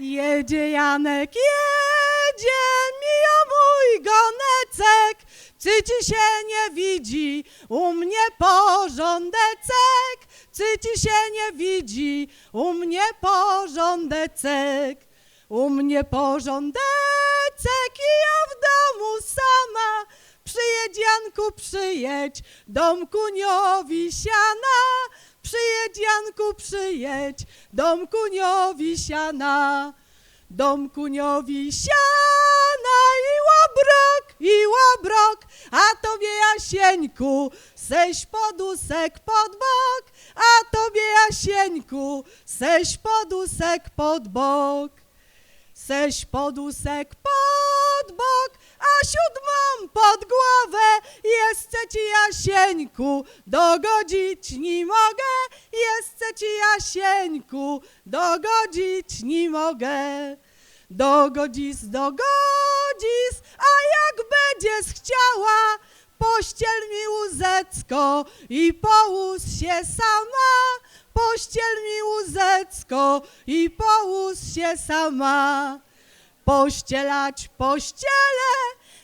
Jedzie Janek, jedzie, mija mój gonecek, cyci się nie widzi, u mnie porządecek, cyci się nie widzi, u mnie porządecek, u mnie porządecek i ja w domu sama, przyjedź Janku, przyjedź, domku niowisiana, przyjedź Janku, przyjedź, domku niowisiana, domku niowisiana i łobrok, i łobrok, a tobie Jasieńku, seś podusek pod bok, a tobie Jasieńku, seś podusek pod bok. Seś podusek pod bok, a siódmą pod głowę. Jeszcze ci Jasieńku, dogodzić nie mogę. Jeszcze ci Jasieńku, dogodzić nie mogę. Dogodzisz, dogodzisz, a jak będziesz chciała, pościel mi łzecko i połóż się sama. Pościel mi łzecko i połóż się sama. Pościelać pościelę,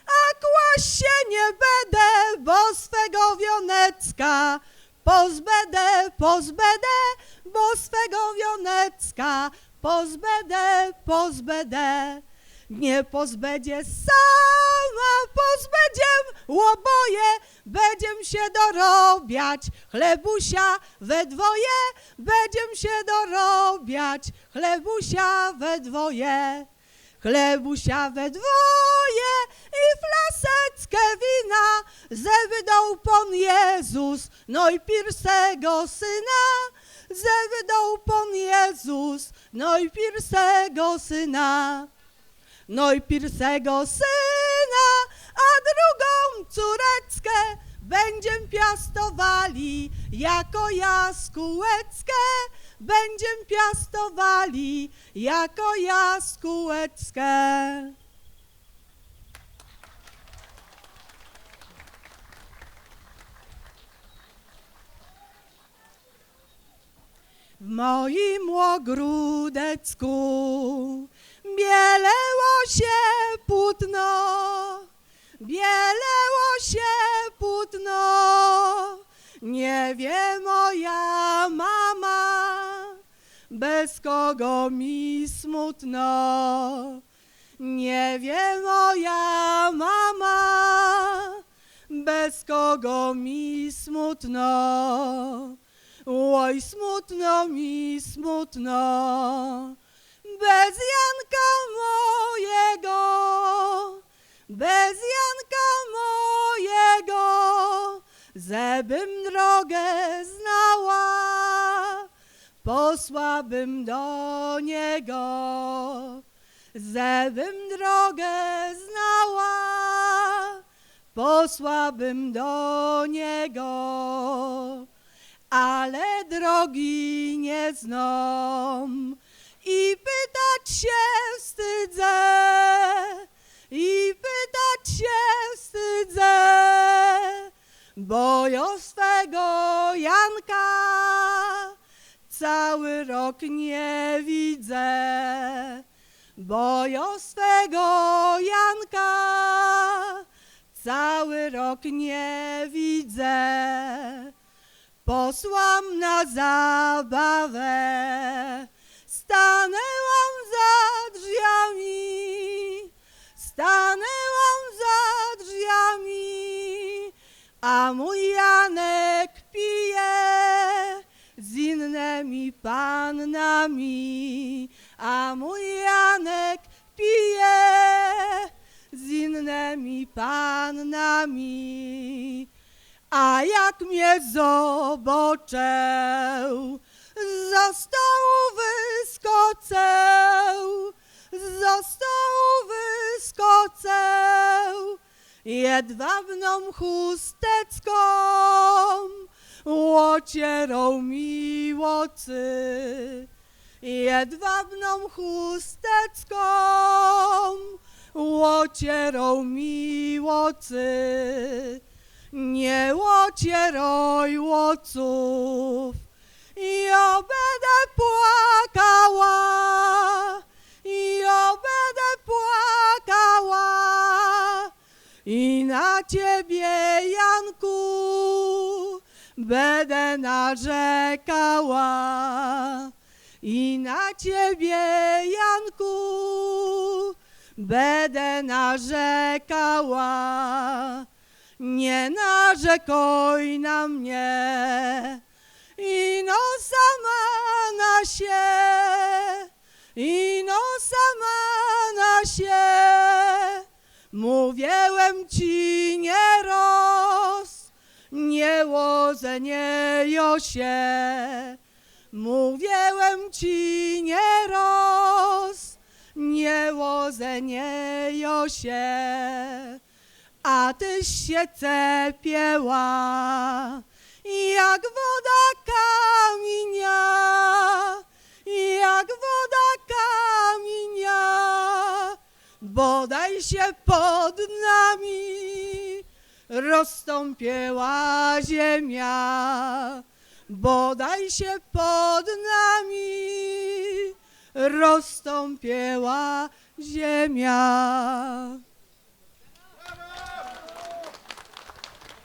a kłaść się nie będę, bo swego wionecka pozbędę, pozbędę, bo swego wionecka pozbędę, pozbędę. Nie pozbędzie sama, pozbędziem łoboje, będziem się dorobiać, chlebusia we dwoje, będziem się dorobiać, chlebusia we dwoje. Chlebusia we dwoje i flaseczkę wina, ze wydał Pan Jezus, no i pierwszego syna, ze wydał Pan Jezus, no i pierwszego syna. No i pierwszego syna, a drugą córeczkę będziem piastowali jako jaskółeczkę. Będziem piastowali jako jaskółeczkę. W moim ogródecku bieleło się płótno, bieleło się płótno. Nie wie moja mama, bez kogo mi smutno. Nie wie moja mama, bez kogo mi smutno. Oj, smutno mi, smutno, bez Janka mojego, bez Janka mojego, zebym drogę znała, posłabym do niego, zebym drogę znała, posłabym do niego ale drogi nie znam. I pytać się wstydzę, i pytać się wstydzę, bo ja cały rok nie widzę, bo ja swego Janka cały rok nie widzę. Posłam na zabawę, stanęłam za drzwiami, stanęłam za drzwiami, a mój Janek mój Janek pije z innymi pannami. A jak mnie stołu wyskoczę, za stołu wyskoczę, jedwabną chusteczką łocierą mi łocy jedwabną chusteczką, łocierą miłocy, nie łocieroj łoców. Ja będę płakała, ja będę płakała i na ciebie, Janku, będę narzekała i na ciebie, Janku, będę narzekała. Nie narzekoj na mnie, i no sama na się, i no sama na się. Mówiłem ci nie roz, nie łozę, nie josie. Mówiłem ci nie roz, nie łozę, nie josie. A tyś się cepiła, jak woda kamienia, jak woda kamienia. Bodaj się pod nami rozstąpiła ziemia. Bodaj się pod nami rozstąpiła ziemia.